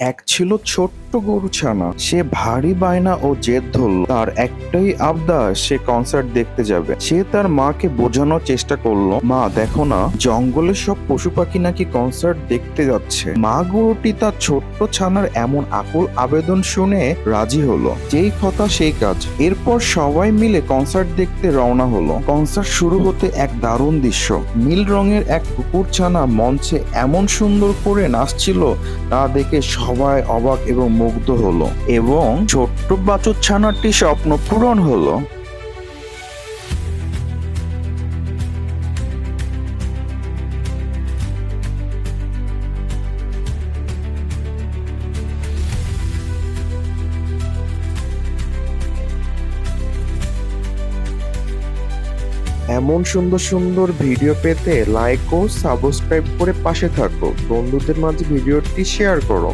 এক ছিল ছোট্ট গরু ছানা। সে ভারী বায়না ও জেদ ধরল। তার একটাই আবদার সে কনসার্ট দেখতে যাবে। সে তার মাকে বোঝানোর চেষ্টা করল, মা, দেখো না জঙ্গলের সব পশু পাখি নাকি কনসার্ট দেখতে যাচ্ছে। মা গরুটি তার ছোট্ট ছানার এমন আকুল আবেদন শুনে রাজি হলো। যেই কথা সেই কাজ। এরপর সবাই মিলে কনসার্ট দেখতে রওনা হলো। কনসার্ট শুরু হতে এক দারুণ দৃশ্য। নীল রঙের এক কুকুর ছানা মঞ্চে এমন সুন্দর করে নাচছিল, তা দেখে সবাই অবাক এবং মুগ্ধ হলো এবং ছোট্ট বাছুর ছানাটি স্বপ্ন পূরণ হলো। এমন সুন্দর সুন্দর ভিডিও পেতে লাইক ও সাবস্ক্রাইব করে পাশে থাকো। বন্ধুদের মাঝে ভিডিওটি শেয়ার করো।